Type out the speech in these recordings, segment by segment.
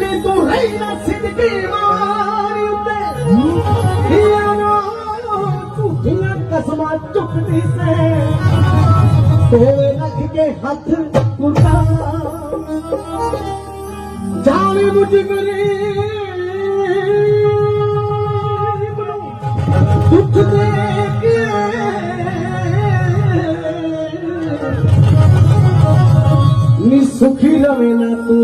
ਨੀ ਤੂੰ ਰਹਿਣਾ ਸਿੱਧਕੀ ਮਾਰੀ ਉੱਤੇ। ਝੂਠੀਆਂ ਕਸਮਾਂ ਚੁੱਕਦੀ ਸੇ। ਤੋਏ ਰੱਖ ਕੇ ਹੱਥ ਕੁੱਟਾ ਜਾਣੇ ਮੁਝ ਗਰੀਬ ਦੁੱਖ ਦੇ ਕੇ। ਨੀ ਸੁਖੀ ਰਵੇ ਨਾ ਤੂੰ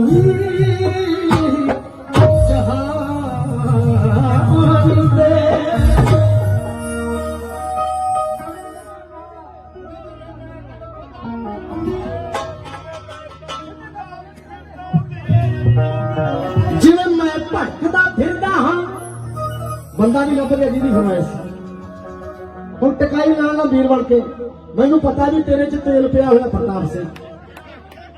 ਬੰਦਾ ਨਹੀਂ ਲੱਭ ਰਿਹਾ ਜਿਹਦੀ ਫਰਮਾਇਸ਼ ਹੁਣ ਟਕਾਈ ਨਾਲ ਨਾ ਵੀਰ ਬਣ ਕੇ, ਮੈਨੂੰ ਪਤਾ ਵੀ ਤੇਰੇ 'ਚ ਤੇਲ ਪਿਆ ਹੋਇਆ ਪ੍ਰਤਾਪ ਸਿੰਘ।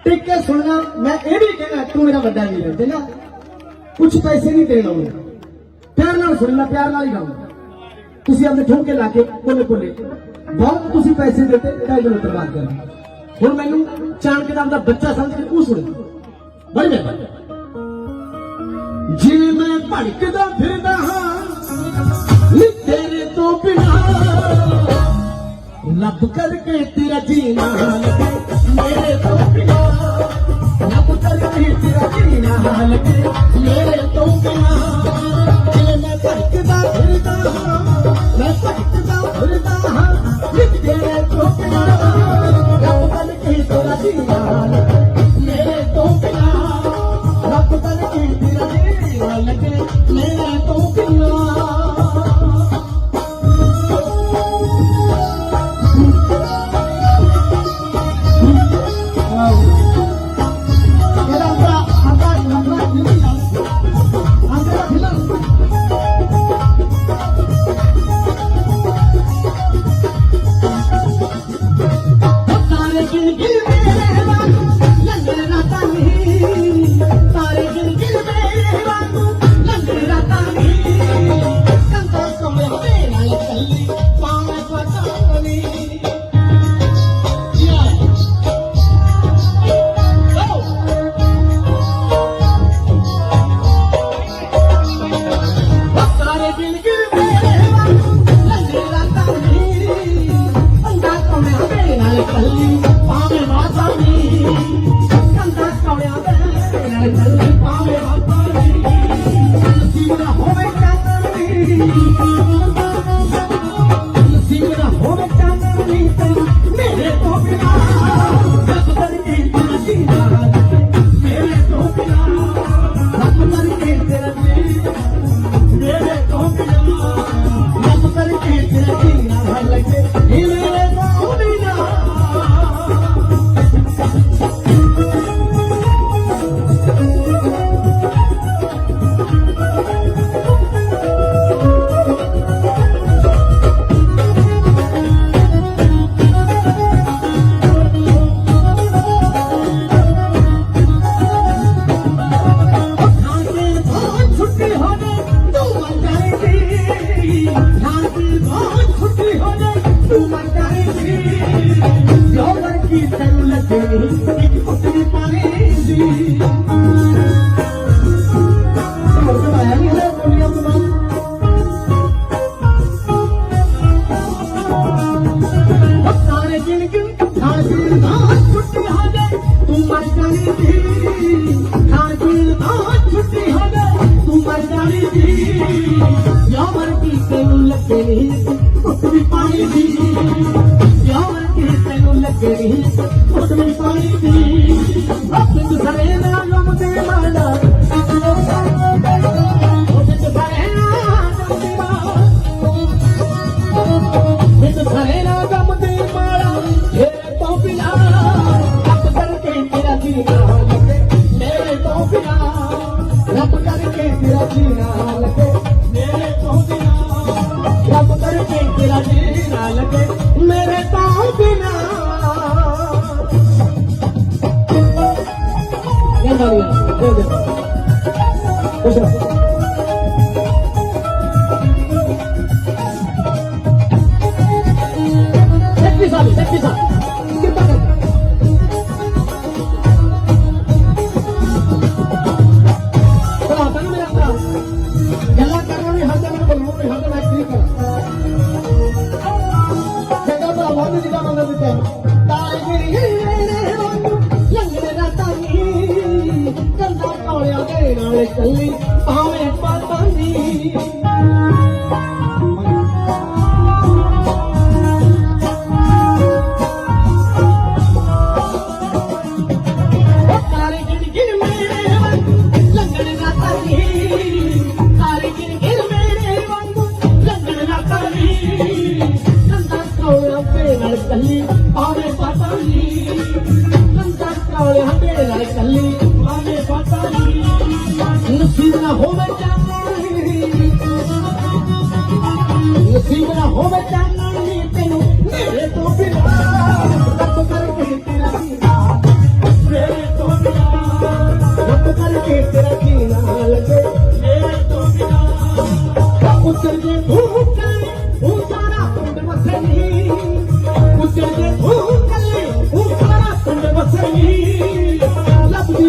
ਟਿਕ ਕੇ ਸੁਣਨਾ, ਮੈਂ ਇਹ ਵੀ ਕਹਿਣਾ, ਤੂੰ ਮੇਰਾ ਵੱਡਾ ਵੀਰ ਹੈ ਚੰਗਾ ਕੁਝ ਪੈਸੇ ਨਹੀਂ ਦੇਣ ਆਉਂਦੇ। ਪਿਆਰ ਨਾਲ ਸੁਣਨਾ ਪਿਆਰ ਨਾਲ ਹੀ ਗਾਉਂਦਾ ਤੁਸੀਂ ਆਪਣੇ ਠੋਕੇ ਲਾ ਕੇ ਕੋਲੇ ਕੋਲੇ ਬਹੁਤ ਤੁਸੀਂ ਪੈਸੇ ਦਿੱਤੇ ਢਾਈ ਦਿਨ ਬਰਬਾਦ ਕਰ ਹੁਣ ਮੈਨੂੰ ਚਾਣਕ ਦਾ ਆਪਦਾ ਬੱਚਾ ਸਮਝ ਕੇ ਤੂੰ ਸੁਣ। ਬੜੀ ਮਿਹਰਬਾਨੀ। ਜਿਵੇਂ ਮੈਂ ਭੜਕਦਾ ਫਿਰਦਾ ਹਾਂ ਲੱਭ ਕਰਕੇ ਤੇਰਾ ਜੀਣਾ ਲੱਗੇ ਮੇਰੇ ਤੋਂ ਬਿਨਾ ਲੱਭ ਕਰਕੇ ਤੇਰਾ ਜੀਣਾ ਲੱਗੇ ਮੇਰੇ ਤੋਂ ਬਿਨਾ ਜਿਵੇਂ ਮੈਂ ਭੜਕਦਾ ਫਿਰਦਾ ਹਾਂ, ਮੈਂ ਭੜਕਦਾ ਫਿਰਦਾ ਹਾਂ ਨੀ ਤੇਰੇ ਤੋਂ ਬਿਨਾ ਲੱਭ ਕਰਕੇ ਤੇਰਾ ਜੀਣਾ ਮੇਰੇ ਤੋਂ ਬਿਨਾ ਰੱਬ ਕਰ ਤੇਰਾ ਜੀਣਾ ਲੱਗੇ ਮੇਰੇ ਤੋਂ ਤੈਨੂੰ ਲੱਗੇ ਵੀ ਪਾਣੀ ਦੀ ਯਾਰ ਕੀ ਤੈਨੂੰ ਲੱਗੇ ਨਹੀਂ ਵੀ ਪਾਣੀ ਦੀ ਆਪਣੇ ਸਾਰੇ ਨਾ 嗯 ਵਾਲਿਆ ਦੇ ਨਾਲ ਚੱਲੀ ਭਾਵੇਂ ਪਤਾ ਨਹੀਂ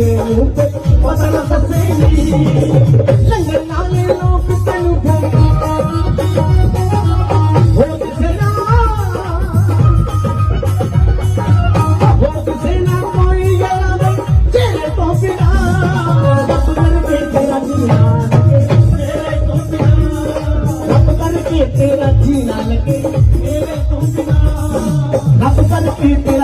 ਲੱਗੇ ਮੂੰਹ ਪਤਾ ਨਾ ਫਸੇ ਨਹੀਂ ਲੰਗਰ ਨਾਲੇ ਲੋਕ ਤੈਨੂੰ ਭੋਗੀ people.